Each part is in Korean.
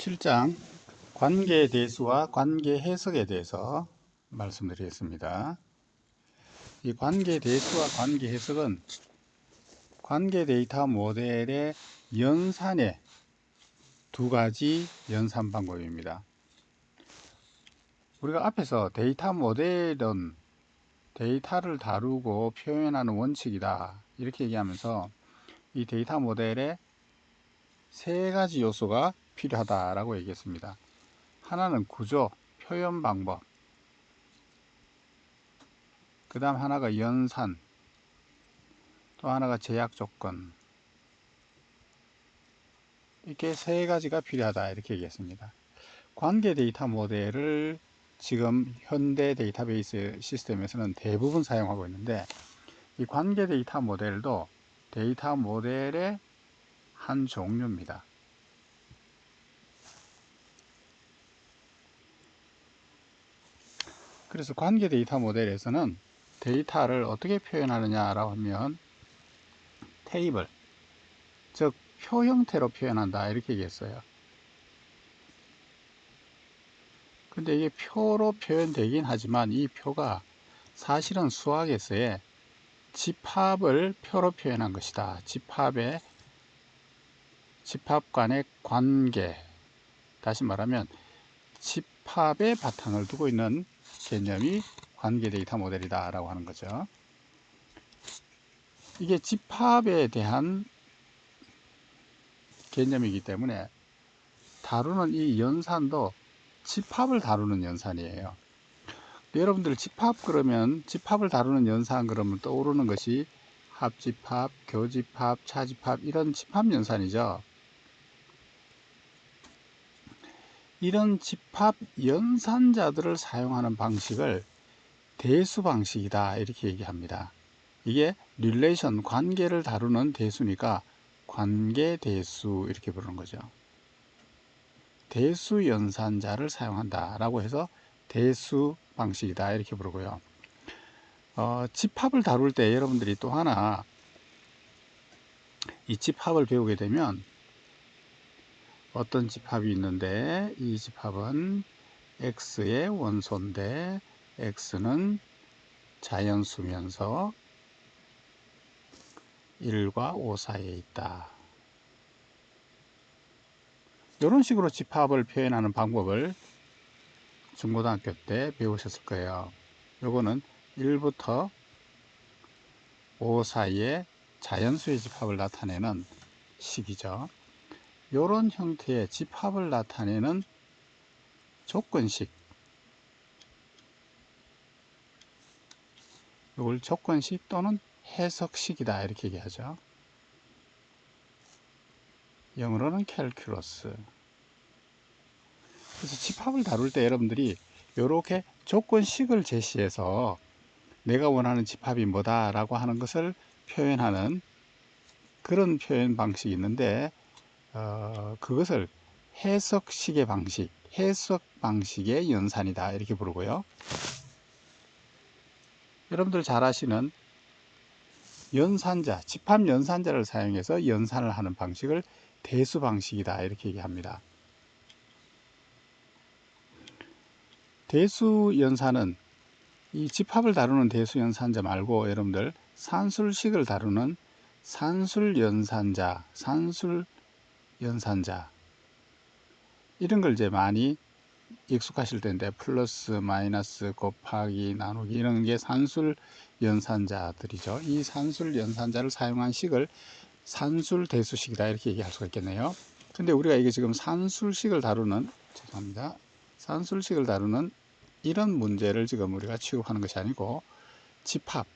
7장 관계 대수와 관계 해석에 대해서 말씀드리겠습니다. 이 관계 대수와 관계 해석은 관계 데이터 모델의 연산의 두 가지 연산 방법입니다. 우리가 앞에서 데이터 모델은 데이터를 다루고 표현하는 원칙이다. 이렇게 얘기하면서 이 데이터 모델의 세 가지 요소가 필요하다라고 얘기했습니다. 하나는 구조, 표현 방법, 그 다음 하나가 연산, 또 하나가 제약 조건. 이렇게 세 가지가 필요하다 이렇게 얘기했습니다. 관계 데이터 모델을 지금 현대 데이터베이스 시스템에서는 대부분 사용하고 있는데 이 관계 데이터 모델도 데이터 모델의 한 종류입니다. 그래서 관계 데이터 모델에서는 데이터를 어떻게 표현하느냐라고 하면 테이블, 즉 표 형태로 표현한다 이렇게 얘기했어요. 근데 이게 표로 표현되긴 하지만 이 표가 사실은 수학에서의 집합을 표로 표현한 것이다. 집합의 집합 간의 관계 다시 말하면 집합의 바탕을 두고 있는 개념이 관계 데이터 모델이다 라고 하는 거죠. 이게 집합에 대한 개념이기 때문에 다루는 이 연산도 집합을 다루는 연산이에요. 여러분들 집합 그러면 집합을 다루는 연산 그러면 떠오르는 것이 합집합, 교집합, 차집합 이런 집합 연산이죠. 이런 집합 연산자들을 사용하는 방식을 대수 방식이다 이렇게 얘기합니다. 이게 릴레이션 관계를 다루는 대수니까 관계 대수 이렇게 부르는 거죠. 대수 연산자를 사용한다 라고 해서 대수 방식이다 이렇게 부르고요. 어, 집합을 다룰 때 여러분들이 또 하나 이 집합을 배우게 되면 어떤 집합이 있는데 이 집합은 x의 원소인데 x는 자연수면서 1과 5 사이에 있다. 이런 식으로 집합을 표현하는 방법을 중고등학교 때 배우셨을 거예요. 요거는 1부터 5 사이에 자연수의 집합을 나타내는 식이죠. 이런 형태의 집합을 나타내는 조건식. 이걸 조건식 또는 해석식이다 이렇게 얘기하죠. 영어로는 캘큘러스 그래서 집합을 다룰 때 여러분들이 이렇게 조건식을 제시해서 내가 원하는 집합이 뭐다 라고 하는 것을 표현하는 그런 표현 방식이 있는데 어, 그것을 해석식의 방식, 해석 방식의 연산이다 이렇게 부르고요. 여러분들 잘 아시는 연산자, 집합 연산자를 사용해서 연산을 하는 방식을 대수 방식이다 이렇게 얘기합니다. 대수 연산은 이 집합을 다루는 대수 연산자 말고 여러분들 산술식을 다루는 산술 연산자, 산술 연산자. 이런 걸 이제 많이 익숙하실 텐데 플러스 마이너스 곱하기 나누기 이런 게 산술 연산자들이죠. 이 산술 연산자를 사용한 식을 산술 대수식이다 이렇게 얘기할 수가 있겠네요. 근데 우리가 이게 지금 산술식을 다루는 죄송합니다. 산술식을 다루는 이런 문제를 지금 우리가 취급하는 것이 아니고 집합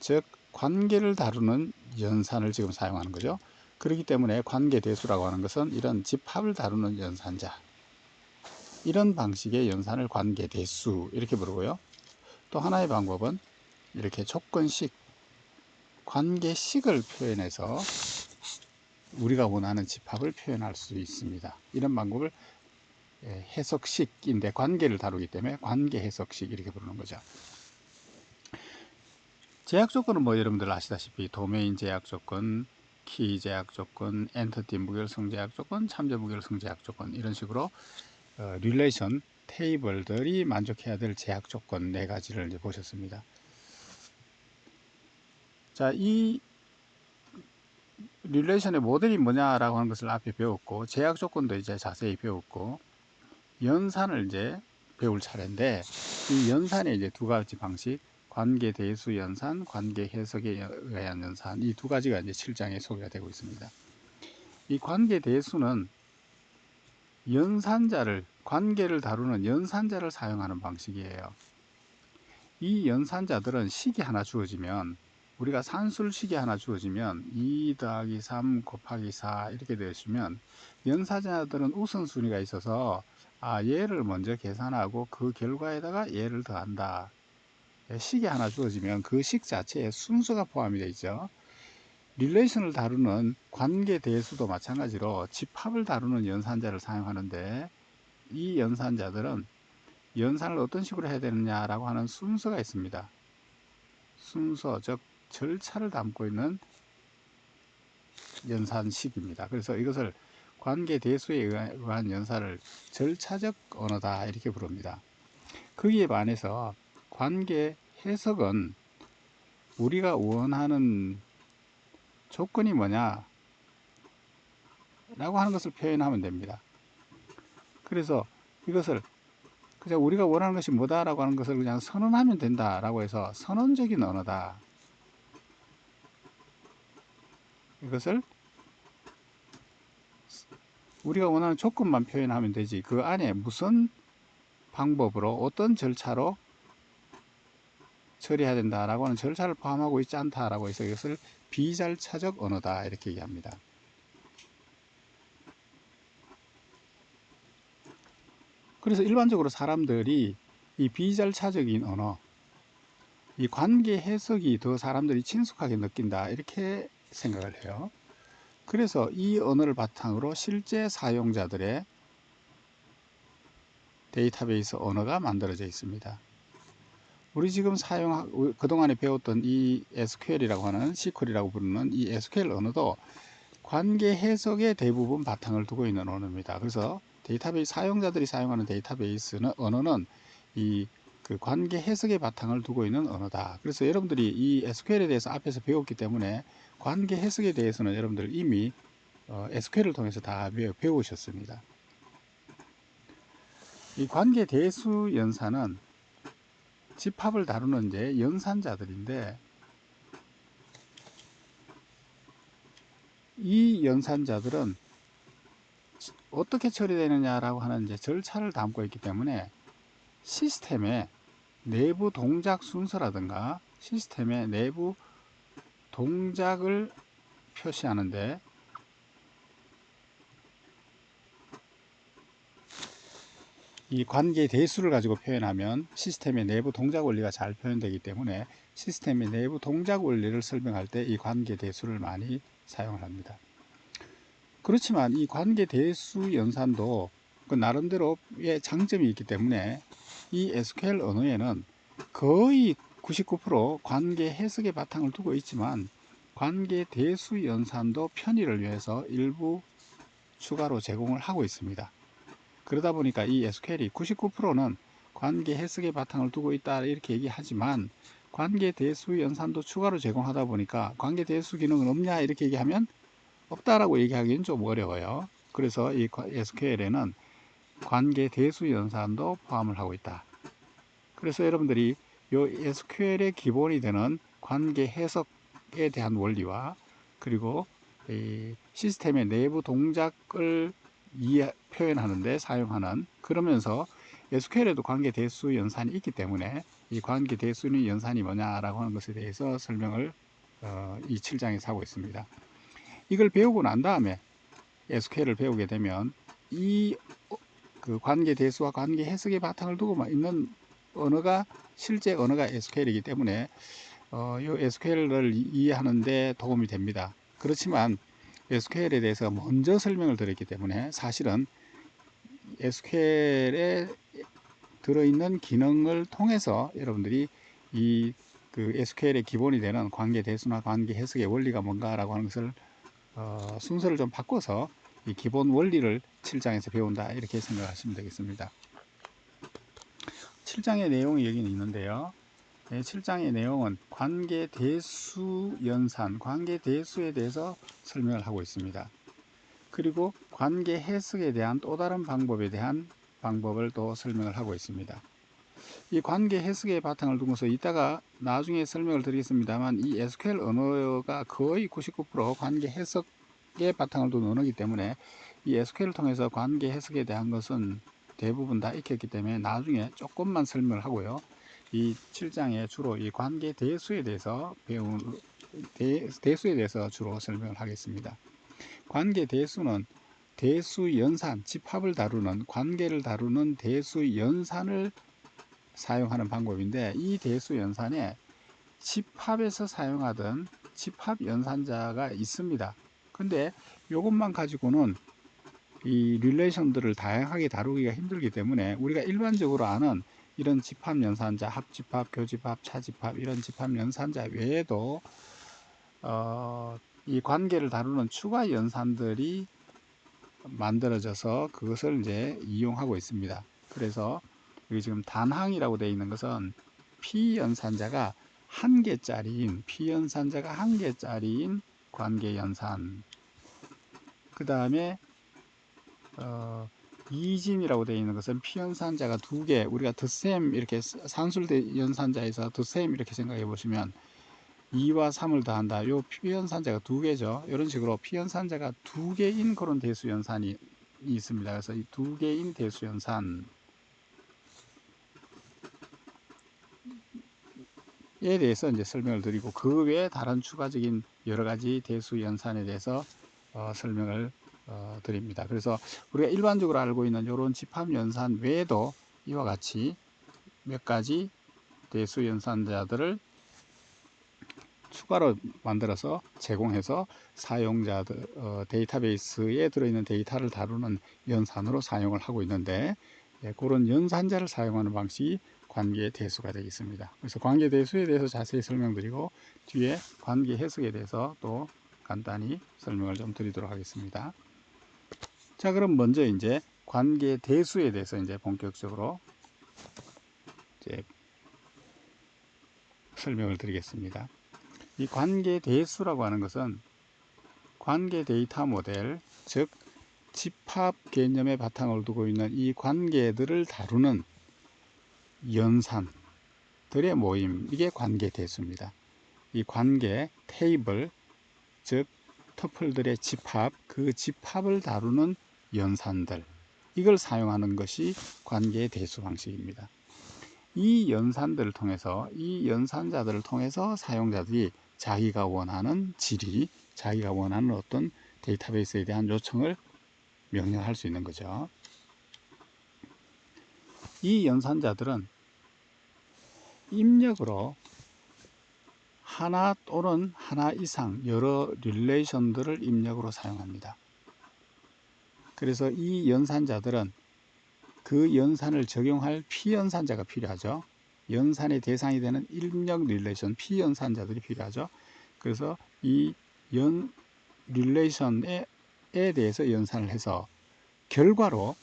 즉 관계를 다루는 연산을 지금 사용하는 거죠 그렇기 때문에 관계대수라고 하는 것은 이런 집합을 다루는 연산자 이런 방식의 연산을 관계대수 이렇게 부르고요. 또 하나의 방법은 이렇게 조건식 관계식을 표현해서 우리가 원하는 집합을 표현할 수 있습니다. 이런 방법을 예, 해석식인데 관계를 다루기 때문에 관계 해석식 이렇게 부르는 거죠. 제약 조건은 뭐 여러분들 아시다시피 도메인 제약 조건 키 제약 조건, 엔터티 무결성 제약 조건, 참조 무결성 제약 조건 이런 식으로 어, 릴레이션 테이블들이 만족해야 될 제약 조건 네 가지를 이제 보셨습니다. 자, 이 릴레이션의 모델이 뭐냐라고 하는 것을 앞에 배웠고 제약 조건도 이제 자세히 배웠고 연산을 이제 배울 차례인데 이 연산의 이제 두 가지 방식 관계 대수 연산, 관계 해석에 의한 연산 이 두 가지가 이제 7장에 소개가 되고 있습니다. 이 관계 대수는 연산자를 관계를 다루는 연산자를 사용하는 방식이에요. 이 연산자들은 식이 하나 주어지면 우리가 산술식이 하나 주어지면 2 더하기 3 곱하기 4 이렇게 되시면 연산자들은 우선순위가 있어서 아 얘를 먼저 계산하고 그 결과에다가 얘를 더한다. 예, 식이 하나 주어지면 그 식 자체에 순서가 포함이 되어 있죠. 릴레이션을 다루는 관계 대수도 마찬가지로 집합을 다루는 연산자를 사용하는데 이 연산자들은 연산을 어떤 식으로 해야 되느냐라고 하는 순서가 있습니다. 순서, 즉 절차를 담고 있는 연산식입니다. 그래서 이것을 관계 대수에 의한 연산을 절차적 언어다 이렇게 부릅니다. 거기에 반해서 관계 해석은 우리가 원하는 조건이 뭐냐 라고 하는 것을 표현하면 됩니다. 그래서 이것을 그냥 우리가 원하는 것이 뭐다라고 하는 것을 그냥 선언하면 된다라고 해서 선언적인 언어다. 이것을 우리가 원하는 조건만 표현하면 되지 그 안에 무슨 방법으로 어떤 절차로 처리해야 된다라고 하는 절차를 포함하고 있지 않다라고 해서 이것을 비절차적 언어다 이렇게 얘기합니다. 그래서 일반적으로 사람들이 이 비절차적인 언어, 이 관계 해석이 더 사람들이 친숙하게 느낀다 이렇게 생각을 해요. 그래서 이 언어를 바탕으로 실제 사용자들의 데이터베이스 언어가 만들어져 있습니다. 우리 지금 사용 그동안에 배웠던 이 SQL이라고 하는 SQL이라고 부르는 이 SQL 언어도 관계 해석의 대부분 바탕을 두고 있는 언어입니다. 그래서 데이터베이스 사용자들이 사용하는 데이터베이스는 언어는 이 그 관계 해석의 바탕을 두고 있는 언어다. 그래서 여러분들이 이 SQL에 대해서 앞에서 배웠기 때문에 관계 해석에 대해서는 여러분들 이미 어, SQL을 통해서 다 배우셨습니다. 이 관계 대수 연산은 집합을 다루는 이제 연산자들인데 이 연산자들은 어떻게 처리되느냐라고 하는 이제 절차를 담고 있기 때문에 시스템의 내부 동작 순서라든가 시스템의 내부 동작을 표시하는데 이 관계 대수를 가지고 표현하면 시스템의 내부 동작 원리가 잘 표현되기 때문에 시스템의 내부 동작 원리를 설명할 때 이 관계 대수를 많이 사용을 합니다. 그렇지만 이 관계 대수 연산도 그 나름대로의 장점이 있기 때문에 이 SQL 언어에는 거의 99% 관계 해석의 바탕을 두고 있지만 관계 대수 연산도 편의를 위해서 일부 추가로 제공을 하고 있습니다. 그러다 보니까 이 SQL이 99%는 관계 해석의 바탕을 두고 있다 이렇게 얘기하지만 관계 대수 연산도 추가로 제공하다 보니까 관계 대수 기능은 없냐 이렇게 얘기하면 없다라고 얘기하기는 좀 어려워요. 그래서 이 SQL에는 관계 대수 연산도 포함을 하고 있다. 그래서 여러분들이 이 SQL의 기본이 되는 관계 해석에 대한 원리와 그리고 시스템의 내부 동작을 이해, 표현하는데 사용하는 그러면서 SQL에도 관계 대수 연산이 있기 때문에 이 관계 대수는 연산이 뭐냐라고 하는 것에 대해서 설명을 어, 이 7장에서 하고 있습니다. 이걸 배우고 난 다음에 SQL을 배우게 되면 이 그 관계 대수와 관계 해석의 바탕을 두고 있는 언어가 실제 언어가 SQL이기 때문에 어, 이 SQL을 이해하는데 도움이 됩니다. 그렇지만 SQL에 대해서 먼저 설명을 드렸기 때문에 사실은 SQL에 들어있는 기능을 통해서 여러분들이 이 그 SQL의 기본이 되는 관계 대수나 관계 해석의 원리가 뭔가라고 하는 것을 어, 순서를 좀 바꿔서 이 기본 원리를 7장에서 배운다 이렇게 생각하시면 되겠습니다. 7장의 내용이 여기 있는데요. 네, 7장의 내용은 관계 대수 연산, 관계 대수에 대해서 설명을 하고 있습니다. 그리고 관계 해석에 대한 또 다른 방법에 대한 방법을 또 설명을 하고 있습니다. 이 관계 해석의 바탕을 두고서 이따가 나중에 설명을 드리겠습니다만 이 SQL 언어가 거의 99% 관계 해석의 바탕을 둔 언어이기 때문에 이 SQL을 통해서 관계 해석에 대한 것은 대부분 다 익혔기 때문에 나중에 조금만 설명을 하고요. 이 7장에 주로 이 관계 대수에 대해서 배운 대, 대수에 대해서 주로 설명을 하겠습니다. 관계 대수는 대수 연산, 집합을 다루는 관계를 다루는 대수 연산을 사용하는 방법인데 이 대수 연산에 집합에서 사용하던 집합 연산자가 있습니다. 근데 이것만 가지고는 이 릴레이션들을 다양하게 다루기가 힘들기 때문에 우리가 일반적으로 아는 이런 집합 연산자, 합집합, 교집합, 차집합 이런 집합 연산자 외에도 어, 이 관계를 다루는 추가 연산들이 만들어져서 그것을 이제 이용하고 있습니다. 그래서 여기 지금 단항이라고 되어 있는 것은 피연산자가 한 개짜리인 피연산자가 한 개짜리인 관계 연산. 그 다음에 어, 이진이라고 되어 있는 것은 피연산자가 두 개, 우리가 드셈 이렇게 산술 연산자에서 드셈 이렇게 생각해 보시면 2와 3을 더한다. 요 피연산자가 두 개죠. 이런 식으로 피연산자가 두 개인 그런 대수 연산이 있습니다. 그래서 이 두 개인 대수 연산 에 대해서 이제 설명을 드리고 그 외에 다른 추가적인 여러 가지 대수 연산에 대해서 어, 설명을 어, 드립니다. 그래서 우리가 일반적으로 알고 있는 이런 집합 연산 외에도 이와 같이 몇 가지 대수 연산자들을 추가로 만들어서 제공해서 사용자들 어, 데이터베이스에 들어있는 데이터를 다루는 연산으로 사용을 하고 있는데 예, 그런 연산자를 사용하는 방식이 관계 대수가 되겠습니다. 그래서 관계 대수에 대해서 자세히 설명드리고 뒤에 관계 해석에 대해서 또 간단히 설명을 좀 드리도록 하겠습니다. 자, 그럼 먼저 이제 관계 대수에 대해서 이제 본격적으로 이제 설명을 드리겠습니다. 이 관계 대수라고 하는 것은 관계 데이터 모델, 즉 집합 개념의 바탕을 두고 있는 이 관계들을 다루는 연산들의 모임 이게 관계 대수입니다. 이 관계 테이블 즉 터플들의 집합 그 집합을 다루는 연산들 이걸 사용하는 것이 관계 대수 방식입니다. 이 연산들을 통해서 이 연산자들을 통해서 사용자들이 자기가 원하는 질이 자기가 원하는 어떤 데이터베이스에 대한 요청을 명령할 수 있는 거죠. 이 연산자들은 입력으로 하나 또는 하나 이상 여러 릴레이션들을 입력으로 사용합니다. 그래서 이 연산자들은 그 연산을 적용할 피연산자가 필요하죠. 연산의 대상이 되는 입력 릴레이션 피연산자들이 필요하죠. 그래서 이 연 릴레이션에 대해서 연산을 해서 결과로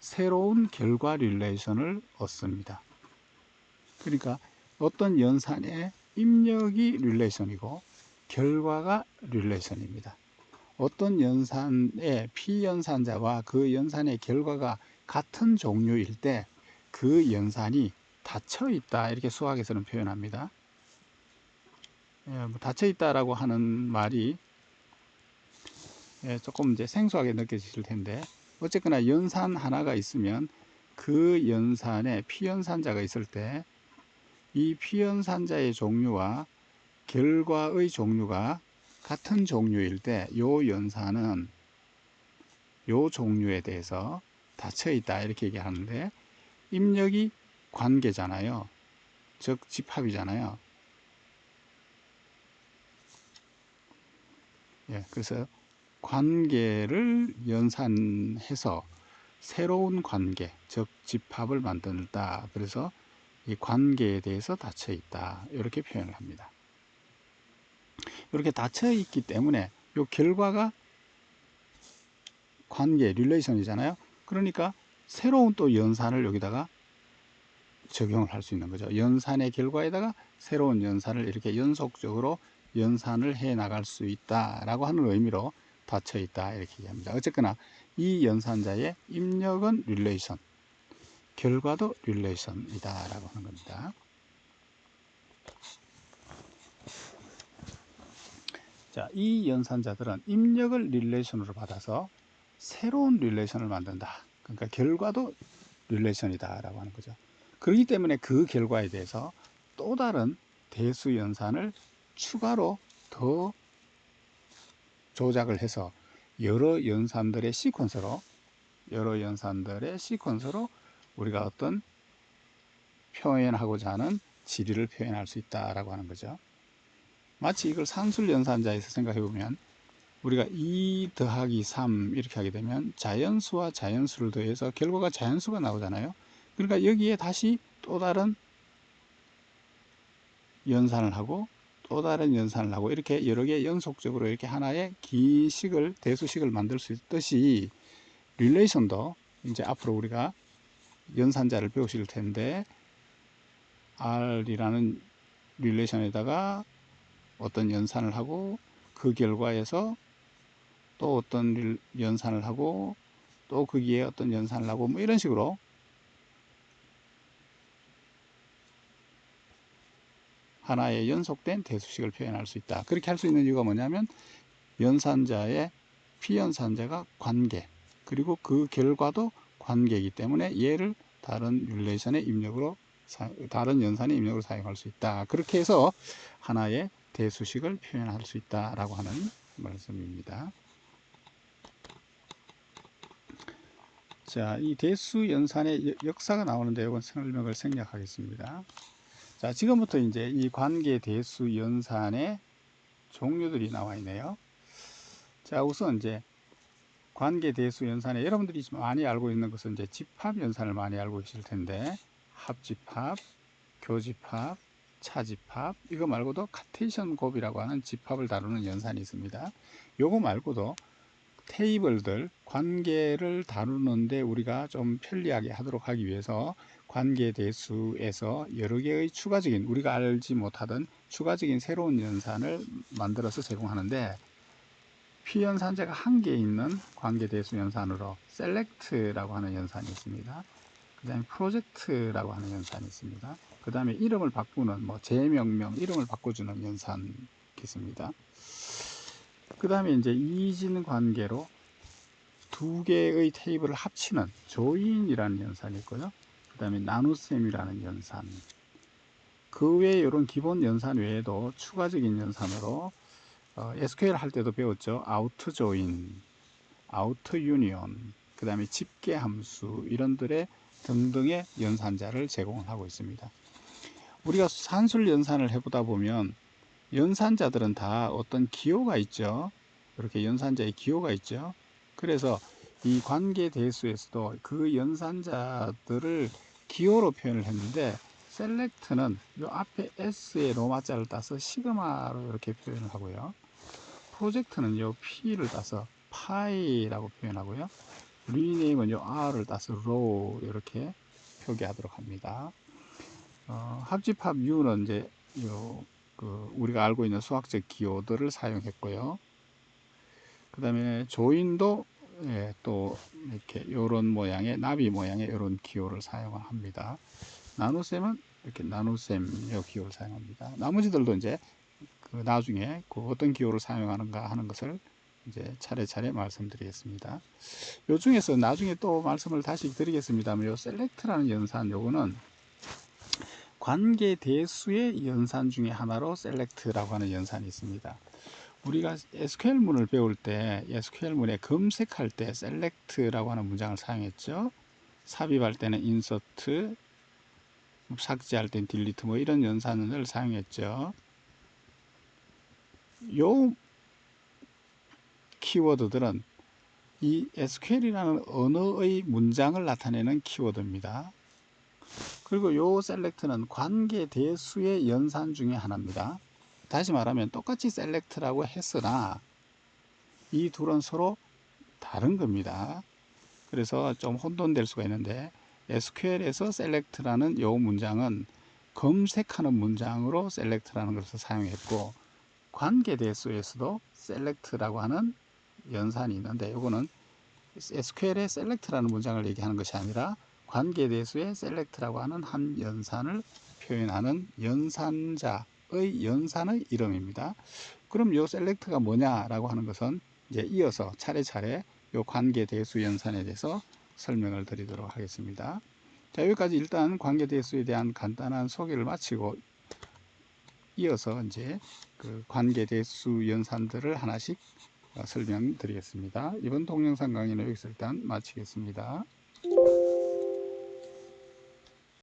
새로운 결과 릴레이션을 얻습니다. 그러니까 어떤 연산의 입력이 릴레이션이고 결과가 릴레이션입니다. 어떤 연산의 피연산자와 그 연산의 결과가 같은 종류일 때 그 연산이 닫혀 있다 이렇게 수학에서는 표현합니다. 예, 뭐 닫혀 있다라고 하는 말이 예, 조금 이제 생소하게 느껴지실 텐데 어쨌거나 연산 하나가 있으면 그 연산에 피연산자가 있을 때 이 피연산자의 종류와 결과의 종류가 같은 종류일 때 요 연산은 요 종류에 대해서 닫혀 있다 이렇게 얘기하는데 입력이 관계잖아요. 즉 집합이잖아요. 예, 그래서 관계를 연산해서 새로운 관계, 즉 집합을 만든다. 그래서 이 관계에 대해서 닫혀 있다. 이렇게 표현을 합니다. 이렇게 닫혀 있기 때문에 요 결과가 관계, 릴레이션이잖아요. 그러니까 새로운 또 연산을 여기다가 적용을 할 수 있는 거죠. 연산의 결과에다가 새로운 연산을 이렇게 연속적으로 연산을 해 나갈 수 있다 라고 하는 의미로 닫혀 있다 이렇게 얘기합니다. 어쨌거나 이 연산자의 입력은 릴레이션, 결과도 릴레이션이다 라고 하는 겁니다. 자, 이 연산자들은 입력을 릴레이션으로 받아서 새로운 릴레이션을 만든다. 그러니까 결과도 릴레이션이다 라고 하는 거죠. 그렇기 때문에 그 결과에 대해서 또 다른 대수 연산을 추가로 더 조작을 해서 여러 연산들의 시퀀서로 여러 연산들의 시퀀서로 우리가 어떤 표현하고자 하는 지리를 표현할 수 있다라고 하는 거죠. 마치 이걸 산술 연산자에서 생각해 보면 우리가 2 더하기 3 이렇게 하게 되면 자연수와 자연수를 더해서 결과가 자연수가 나오잖아요. 그러니까 여기에 다시 또 다른 연산을 하고 또 다른 연산을 하고 이렇게 여러 개 연속적으로 이렇게 하나의 기식을 대수식을 만들 수 있듯이 릴레이션도 이제 앞으로 우리가 연산자를 배우실 텐데 R이라는 릴레이션에다가 어떤 연산을 하고 그 결과에서 또 어떤 연산을 하고 또 거기에 어떤 연산을 하고 뭐 이런 식으로 하나의 연속된 대수식을 표현할 수 있다. 그렇게 할 수 있는 이유가 뭐냐면 연산자의 피연산자가 관계 그리고 그 결과도 관계이기 때문에 얘를 다른 릴레이션의 입력으로 다른 연산의 입력으로 사용할 수 있다. 그렇게 해서 하나의 대수식을 표현할 수 있다라고 하는 말씀입니다. 자, 이 대수 연산의 역사가 나오는데 이건 설명을 생략하겠습니다. 자, 지금부터 이제 이 관계 대수 연산의 종류들이 나와 있네요. 자, 우선 이제 관계 대수 연산에 여러분들이 많이 알고 있는 것은 이제 집합 연산을 많이 알고 계실 텐데 합집합, 교집합, 차집합 이거 말고도 카테이션 곱이라고 하는 집합을 다루는 연산이 있습니다. 요거 말고도 테이블들 관계를 다루는데 우리가 좀 편리하게 하도록 하기 위해서 관계 대수에서 여러 개의 추가적인 우리가 알지 못하던 추가적인 새로운 연산을 만들어서 제공하는데 피연산제가 한 개 있는 관계 대수 연산으로 셀렉트라고 하는 연산이 있습니다. 그 다음에 프로젝트라고 하는 연산이 있습니다. 그 다음에 이름을 바꾸는 뭐 재명명 이름을 바꿔주는 연산이 있습니다. 그 다음에 이제 이진 관계로 두 개의 테이블을 합치는 조인이라는 연산이 있고요. 그 다음에 나눗셈이라는 연산. 그 외에 이런 기본 연산 외에도 추가적인 연산으로 어, SQL 할 때도 배웠죠. 아우트 조인, 아우트 유니온, 그 다음에 집계 함수 이런들의 등등의 연산자를 제공하고 있습니다. 우리가 산술 연산을 해보다 보면 연산자들은 다 어떤 기호가 있죠. 이렇게 연산자의 기호가 있죠. 그래서 이 관계 대수에서도 그 연산자들을 기호로 표현을 했는데 셀렉트는 이 앞에 S의 로마자를 따서 시그마로 이렇게 표현을 하고요. 프로젝트는 이 P를 따서 파이라고 표현하고요. 리네임은 이 R을 따서 로우 이렇게 표기하도록 합니다. 어, 합집합 U는 이제 요, 그 우리가 알고 있는 수학적 기호들을 사용했고요. 그 다음에 조인도 예, 또 이렇게 이런 모양의 나비 모양의 이런 기호를 사용합니다. 나눗셈은 이렇게 나눗셈 요 기호를 사용합니다. 나머지들도 이제 그 나중에 그 어떤 기호를 사용하는가 하는 것을 이제 차례차례 말씀드리겠습니다. 요 중에서 나중에 또 말씀을 다시 드리겠습니다만 요 셀렉트라는 연산 요거는 관계 대수의 연산 중에 하나로 셀렉트라고 하는 연산이 있습니다. 우리가 SQL문을 배울 때 SQL문에 검색할 때 select라고 하는 문장을 사용했죠. 삽입할 때는 insert, 삭제할 때는 delete 뭐 이런 연산을 사용했죠. 요 키워드들은 이 SQL이라는 언어의 문장을 나타내는 키워드입니다. 그리고 요 select는 관계 대수의 연산 중에 하나입니다. 다시 말하면 똑같이 셀렉트라고 했으나 이 둘은 서로 다른 겁니다. 그래서 좀 혼돈될 수가 있는데 SQL에서 select라는 요 문장은 검색하는 문장으로 select라는 것을 사용했고 관계 대수에서도 select라고 하는 연산이 있는데 요거는 SQL의 select라는 문장을 얘기하는 것이 아니라 관계 대수의 select라고 하는 한 연산을 표현하는 연산자의 연산의 이름입니다. 그럼 요 select가 뭐냐라고 하는 것은 이제 이어서 차례차례 요 관계 대수 연산에 대해서 설명을 드리도록 하겠습니다. 자, 여기까지 일단 관계 대수에 대한 간단한 소개를 마치고 이어서 이제 그 관계 대수 연산들을 하나씩 어, 설명드리겠습니다. 이번 동영상 강의는 여기서 일단 마치겠습니다.